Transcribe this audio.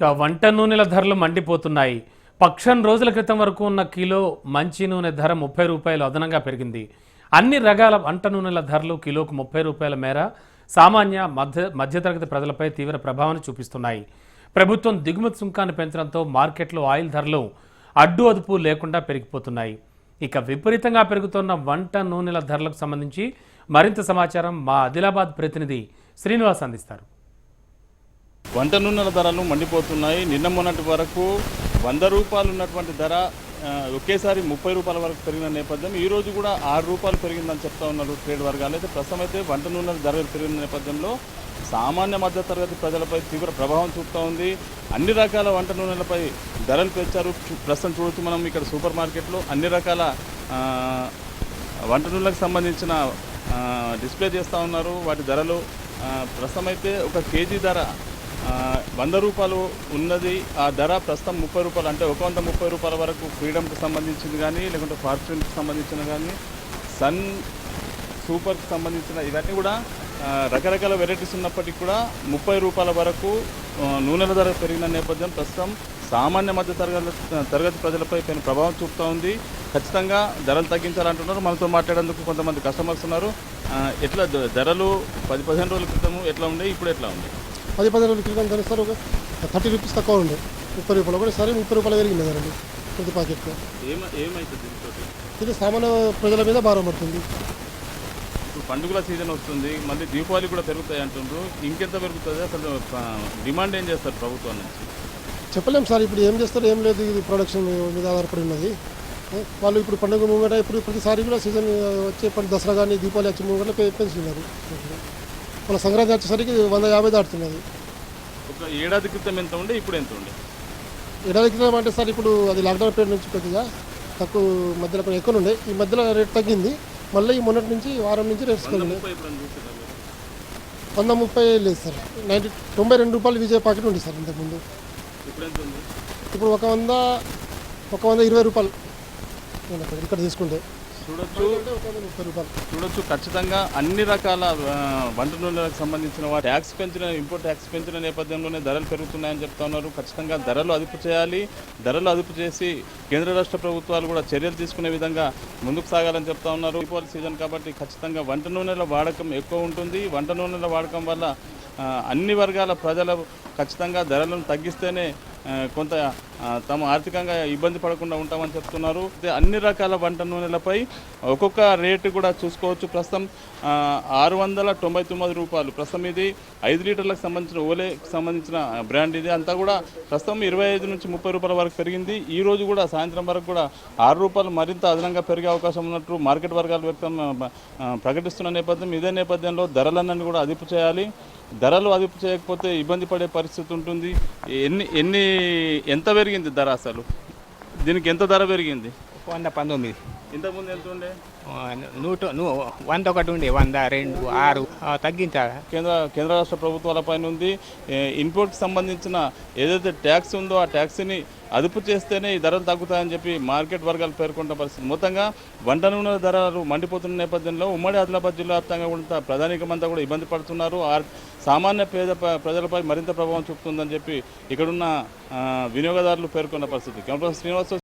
ఇక వంట నూనెల ధరలు మండిపోతున్నాయి. పక్షం రోజుల క్రితం వరకు ఉన్న కిలో మంచి నూనె ధర ముప్పై రూపాయలు అదనంగా పెరిగింది. అన్ని రకాల వంట నూనెల ధరలు కిలోకు ముప్పై రూపాయల మేర సామాన్య మధ్య మధ్యతరగతి ప్రజలపై తీవ్ర ప్రభావాన్ని చూపిస్తున్నాయి. ప్రభుత్వం దిగుమతి సుంకాన్ని పెంచడంతో మార్కెట్లో ఆయిల్ ధరలు అడ్డు అదుపు లేకుండా పెరిగిపోతున్నాయి. ఇక విపరీతంగా పెరుగుతున్న వంట నూనెల ధరలకు సంబంధించి మరింత సమాచారం మా ఆదిలాబాద్ ప్రతినిధి శ్రీనివాస్ అందిస్తారు. వంట నూనెల ధరలు మండిపోతున్నాయి. నిన్న మొన్నటి వరకు వంద రూపాయలు ఉన్నటువంటి ధర ఒకేసారి ముప్పై రూపాయల వరకు పెరిగిన నేపథ్యం. ఈ రోజు కూడా ఆరు రూపాయలు పెరిగిందని చెప్తా ఉన్నారు ట్రేడ్ వర్గాలు. అయితే ప్రస్తుతం అయితే వంట నూనెల ధరలు పెరిగిన నేపథ్యంలో సామాన్య మధ్య తరగతి ప్రజలపై తీవ్ర ప్రభావం చూపుతూ ఉంది. అన్ని రకాల వంట నూనెలపై ధరలు పెంచారు. ప్రస్తుతం చూడొచ్చు మనం ఇక్కడ సూపర్ మార్కెట్లో అన్ని రకాల వంట నూనెలకు సంబంధించిన డిస్ప్లే చేస్తూ ఉన్నారు. వాటి ధరలు ప్రస్తుతం అయితే ఒక కేజీ ధర వంద రూపాయలు ఉన్నది ఆ ధర ప్రస్తుతం ముప్పై రూపాయలు అంటే ఒక వంద ముప్పై రూపాయల వరకు ఫ్రీడమ్కి సంబంధించింది కానీ లేకుంటే ఫార్చ్యూన్కి సంబంధించిన కానీ సన్ సూపర్కి సంబంధించిన ఇవన్నీ కూడా రకరకాల వెరైటీస్ ఉన్నప్పటికీ కూడా ముప్పై రూపాయల వరకు నూనెల ధర పెరిగిన నేపథ్యం ప్రస్తుతం సామాన్య మధ్య తరగతి తరగతి ప్రజలపై పైన ప్రభావం చూపుతూ ఉంది. ఖచ్చితంగా ధరలు తగ్గించాలంటున్నారు. మనతో మాట్లాడేందుకు కొంతమంది కస్టమర్స్ ఉన్నారు. ఎట్లా ధరలు పది పదిహేను రోజుల క్రితం ఎట్లా ఉండే ఇప్పుడు ఎట్లా ఉంది? పది పదిహేను రోజుల క్రితం ధరిస్తారు ఒక థర్టీ రూపీస్ తక్కువ ఉండే. ముప్పై రూపాయలు కూడా సరే ముప్పై రూపాయలు పెరిగింది ధరలు ప్రతి దీంతో ఇది సామాన్య ప్రజల మీద భారం పడుతుంది. ఇప్పుడు పండుగల సీజన్ వస్తుంది మళ్ళీ దీపావళి కూడా పెరుగుతాయి అంటుండ్రు. ఇంకెంత పెరుగుతుంది? అసలు డిమాండ్ ఏం చేస్తారు ప్రభుత్వం నుంచి? చెప్పలేం సార్ ఇప్పుడు ఏం చేస్తారు ఏం లేదు ఇది ప్రొడక్షన్ మీద ఆధారపడి ఉన్నది. వాళ్ళు ఇప్పుడు పండుగ ముంగట ఇప్పుడు ప్రతిసారి కూడా సీజన్ వచ్చే దసరా కానీ దీపావళి వచ్చే ముంగట పెంచుతున్నారు. వాళ్ళ సంక్రాంతి వచ్చేసరికి వంద యాభై దాటుతున్నది. ఒక ఏడాది క్రితం ఎంత ఉండే ఇప్పుడు ఎంత ఉండే? ఏడాది క్రితం అంటే సార్ ఇప్పుడు అది లాక్డౌన్ పీరియడ్ నుంచి కొద్దిగా తక్కువ మధ్యలో కొంచెం ఎక్కువ ఉండే. ఈ మధ్యలో రేట్ తగ్గింది. మళ్ళీ ఈ మొన్నటి నుంచి వారం నుంచి రేట్స్ వంద ముప్పై? వంద లేదు సార్. నైంటీ తొంభై రెండు రూపాయలు విజయ ప్యాకెట్ ఉంది సార్ ఇంతకుముందు ఇప్పుడు ఒక వంద ఒక వంద ఇరవై రూపాయలు. ఇక్కడ తీసుకుంటే. చూడొచ్చు. చూడొచ్చు. ఖచ్చితంగా అన్ని రకాల వంట నూనెలకు సంబంధించిన వాటి ట్యాక్స్ పెంచిన ఇంపోర్ట్ ట్యాక్స్ పెంచిన నేపథ్యంలోనే ధరలు పెరుగుతున్నాయని చెప్తా ఉన్నారు. ఖచ్చితంగా ధరలు అదుపు చేయాలి. ధరలు అదుపు చేసి కేంద్ర రాష్ట్ర ప్రభుత్వాలు కూడా చర్యలు తీసుకునే విధంగా ముందుకు సాగాలని చెప్తా ఉన్నారు. దీపావళి సీజన్ కాబట్టి ఖచ్చితంగా వంట నూనెల వాడకం ఎక్కువ ఉంటుంది. వంట నూనెల వాడకం వల్ల అన్ని వర్గాల ప్రజలు ఖచ్చితంగా ధరలను తగ్గిస్తేనే కొంత తమ ఆర్థికంగా ఇబ్బంది పడకుండా ఉంటామని చెప్తున్నారు. అన్ని రకాల వంట నూనెలపై ఒక్కొక్క రేటు కూడా చూసుకోవచ్చు. ప్రస్తుతం ఆరు వందల తొంభై తొమ్మిది రూపాయలు. ప్రస్తుతం ఇది ఐదు లీటర్లకు సంబంధించిన ఓలేకి సంబంధించిన బ్రాండ్ ఇది. అంతా కూడా ప్రస్తుతం ఇరవై ఐదు నుంచి ముప్పై రూపాయల వరకు పెరిగింది. ఈ రోజు కూడా సాయంత్రం వరకు కూడా ఆరు రూపాయలు మరింత అదనంగా పెరిగే అవకాశం ఉన్నట్టు మార్కెట్ వర్గాలు వ్యక్తం ప్రకటిస్తున్న నేపథ్యం. ఇదే నేపథ్యంలో ధరలన్నీ కూడా అదుపు చేయాలి. ధరలు అదుపు చేయకపోతే ఇబ్బంది పడే పరిస్థితి ఉంటుంది. ఎన్ని ఎన్ని ఎంత పెరిగింది ధర అసలు? దీనికి ఎంత ధర పెరిగింది? వంద పంతొమ్మిది. ఇంతకుముందు ఎంత ఉండే? నూట వంద ఒకటి ఉండే వంద రెండు ఆరు తగ్గించాలా. కేంద్ర కేంద్ర రాష్ట్ర ప్రభుత్వాల పైన ఉంది. ఇన్పుట్కి సంబంధించిన ఏదైతే ట్యాక్స్ ఉందో ఆ ట్యాక్స్ని అదుపు చేస్తేనే ఈ ధరలు తగ్గుతాయని చెప్పి మార్కెట్ వర్గాలు పేర్కొంటున్న పరిస్థితి. మొత్తంగా వంట నూనెల ధరలు మండిపోతున్న నేపథ్యంలో ఉమ్మడి ఆదిలాబాద్ జిల్లా వ్యాప్తంగా కూడా ప్రధానికమంతా కూడా ఇబ్బంది పడుతున్నారు. సామాన్య పేద ప్రజలపై మరింత ప్రభావం చూపుతుందని చెప్పి ఇక్కడున్న వినియోగదారులు పేర్కొన్న పరిస్థితి. కెమెరా శ్రీనివాస్